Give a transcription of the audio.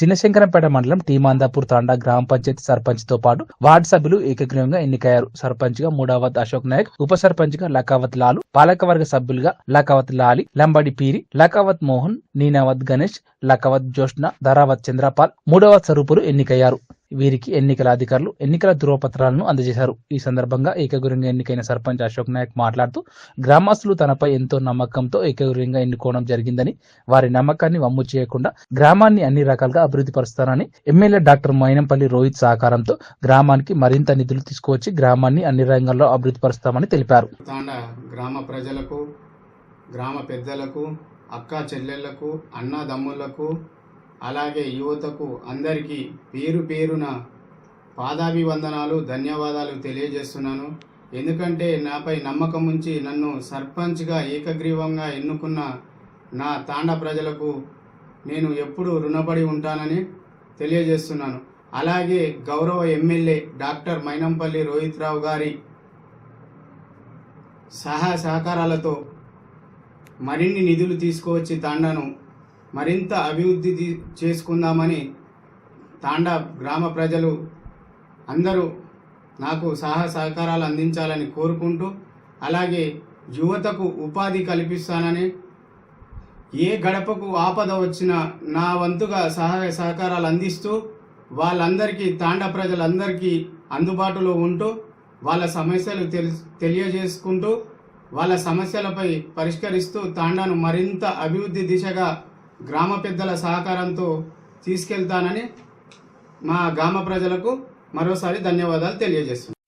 చిన్నశంకరంపేట మండలం టీమాందాపూర్ తాండా గ్రామ పంచాయతీ సర్పంచ్తో పాటు వార్డు సభ్యులు ఏకగ్రీవంగా ఎన్నికయ్యారు. సర్పంచ్గా మూడావత్ అశోక్ నాయక్ ఉప సర్పంచ్గా లకావత్ లాలు పాలకవర్గ సభ్యులుగా లకావత్ లాలి లంబడి పీరి లకావత్ మోహన్ నీనావత్ గణేష్ లకావత్ జోష్న ధరావత్ చంద్రపాల్ మూడవ స్వరూపులు ఎన్నికయ్యారు. వీరికి ఎన్నికల అధికారులు ఎన్నికల ధృవపత్రాలను అందజేశారు. ఈ సందర్భంగా ఏకగ్రీవంగా ఎన్నికైన సర్పంచ్ అశోక్ నాయక్ మాట్లాడుతూ గ్రామస్తులు తనపై ఎంతో నమ్మకంతో ఏకగ్రీవంగా ఎన్నుకోవడం జరిగిందని వారి నమ్మకాన్ని వమ్ము చేయకుండా గ్రామాన్ని అన్ని రకాలుగా అభివృద్ధి పరుస్తానని ఎమ్మెల్యే డాక్టర్ మైనంపల్లి రోహిత్ సహకారంతో గ్రామానికి మరింత నిధులు తీసుకువచ్చి గ్రామాన్ని అన్ని రంగాల్లో అభివృద్ధి పరుస్తామని తెలిపారు. గ్రామ ప్రజలకు గ్రామ పెద్దలకు అక్క చెల్లెళ్ళకు అన్నదమ్ములకు అలాగే యువతకు అందరికీ పేరు పేరున పాదాభివందనాలు ధన్యవాదాలు తెలియజేస్తున్నాను. ఎందుకంటే నాపై నమ్మకం ఉంచి నన్ను సర్పంచ్గా ఏకగ్రీవంగా ఎన్నుకున్న నా తాండ ప్రజలకు నేను ఎప్పుడూ రుణపడి ఉంటానని తెలియజేస్తున్నాను. అలాగే గౌరవ ఎమ్మెల్యే డాక్టర్ మైనంపల్లి రోహిత్ రావు గారి సహా సహకారాలతో మరిన్ని నిధులు తీసుకువచ్చి తాండాను మరింత అభివృద్ధి చేసుకుందామని తాండా గ్రామ ప్రజలు అందరూ నాకు సహాయ సహకారాలు అందించాలని కోరుకుంటూ అలాగే యువతకు ఉపాధి కల్పిస్తానని ఏ గడపకు ఆపద వచ్చినా నా వంతుగా సహాయ సహకారాలు అందిస్తూ వాళ్ళందరికీ తాండా ప్రజలందరికీ అందుబాటులో ఉంటూ వాళ్ళ సమస్యలు తెలి తెలియజేసుకుంటూ వాళ్ళ సమస్యలపై పరిష్కరిస్తూ తాండాను మరింత అభివృద్ధి దిశగా గ్రామ పెద్దల సహకారంతో తీసుకెళ్తానని మా గ్రామ ప్రజలకు మరోసారి ధన్యవాదాలు తెలియజేస్తున్నాను.